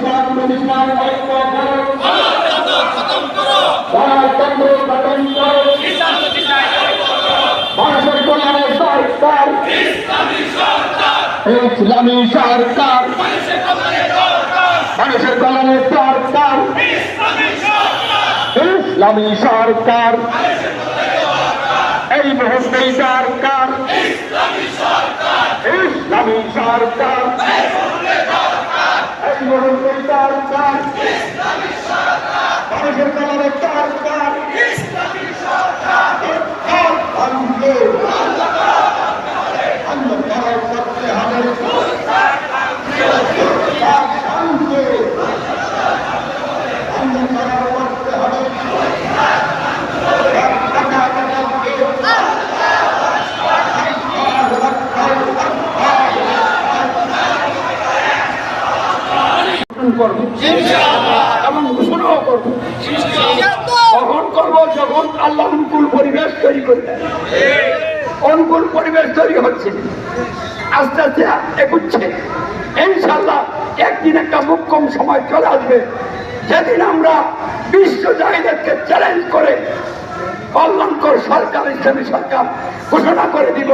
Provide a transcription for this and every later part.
ইসলাম করো মানুষের কল্যাণে সরকার ইসলামী সরকার মানুষের কল্যাণে সরকার ইসলামী সরকার এই মুহূর্তে সরকার ইসলামী সরকার এই মুহূর্তে সরকার মানুষের কল্যাণে সরকার ভাঙবে। অন্ধকার করতে হবে ভাঙবে অন্ধকার করতে হবে ঘোষণাও যখন আল্লাহ পরিবেশ তৈরি করে পরিবেশ তৈরি হচ্ছে। আস্তে আস্তে এগুচ্ছে। ইনশাল্লাহ একদিন একটা মুখ্যম সময় চলে আসবে। যেদিন আমরা বিশ্ব জাহিদেরকে চ্যালেঞ্জ করে কল্যাণকর সরকার, ইসলামী সরকার ঘোষণা করে দিব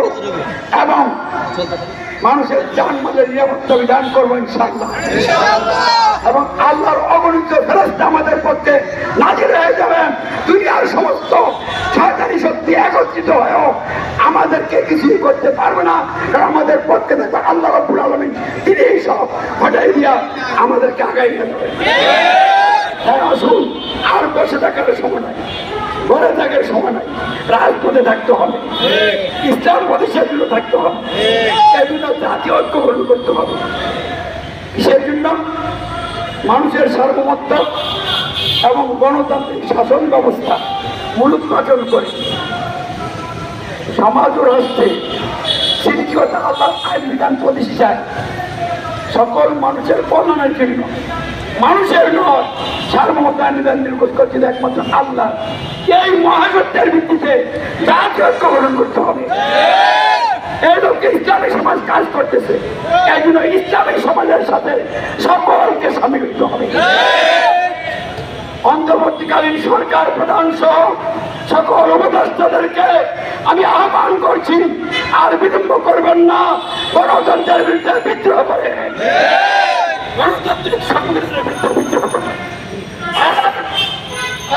এবং মানুষের জানমালের নিরাপত্তা বিধান করব ইনশাল্লাহ এবং আল্লাহর অগণিত ফেরস্তা আমাদের পক্ষে নাজির হয়ে যাবেন দুনিয়ার সমস্ত সরকারি শক্তি একত্রিত হয়েও আমাদেরকে কিছুই করতে পারবে না। কারণ আমাদের পক্ষে থাকবে আল্লাহ রব্বুল আলমিন। তিনি এই সব ঘটাই দিয়া আমাদেরকে আগাই নিয়ে হ্যাঁ আসুন। আর বসে থাকার সময় নাই। ঘরে থাকার সময় নাই। রাজপথে থাকতে হবে। ইসলাম পথে সেগুলো থাকতে হবে। এগুলো জাতীয় ঐক্য গ্রহণ করতে হবে। সেই জন্য মানুষের সার্বভৌমত্ব এবং গণতান্ত্রিক শাসন ব্যবস্থা মূলোৎপাটন করে। সমাজ ও রাষ্ট্রে আইন বিধান প্রতিষ্ঠায় সকল মানুষের কল্যাণের জন্য, মানুষের নয়, সার্বভৌমত্ব আইন বিধান নির্গত করছেন একমাত্র আল্লাহ। এই মহাসত্যের ভিত্তিতে জাতীয় গ্রহণ করতে হবে। এই লোককে ইসলামী সমাজ কাজ করতেছে। এই জন্য ইসলামী সমাজের সাথে সকলকে সামিল হতে হবে অন্তর্বর্তীকালীন সরকার প্রধান সহ সকল উপদেষ্টাদেরকে আমি আহ্বান করছি আর বিলম্ব করবেন না গণতন্ত্রের বিরুদ্ধে বিদ্রোহ করে। গণতান্ত্রিক সংবিধানের বিরুদ্ধে বিদ্রোহ করে।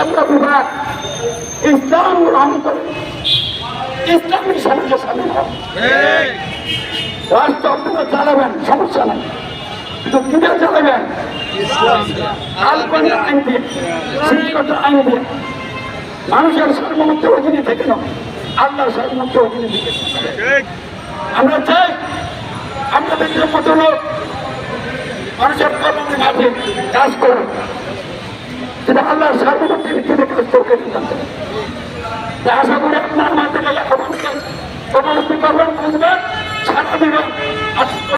আমরা বিভাগ ইসলাম গ্রহণ করে। ইসলামী সমাজে সামিল হবে রাষ্ট্র আপনারা চালাবেন সমস্যা নাই। কিন্তু কীভাবে চালাবেন? আলপনের আইন দিয়ে শিক্ষকতার আইন দিয়ে। মানুষের সর্বমুক্ত অগ্নি থেকে নয় আল্লাহ সর্বমুক্ত অগ্নি থেকে আমরা চাই আপনাদের মতো লোক মানুষের কর্মের মাঝে কাজ করুন। কিন্তু আল্লাহ সর্বমুক্তি ভিত্তিতে কাজ করতে দিতে আশা করি আপনার মাধ্যমে এখন অনুষ্ঠিত করবেন দিবেন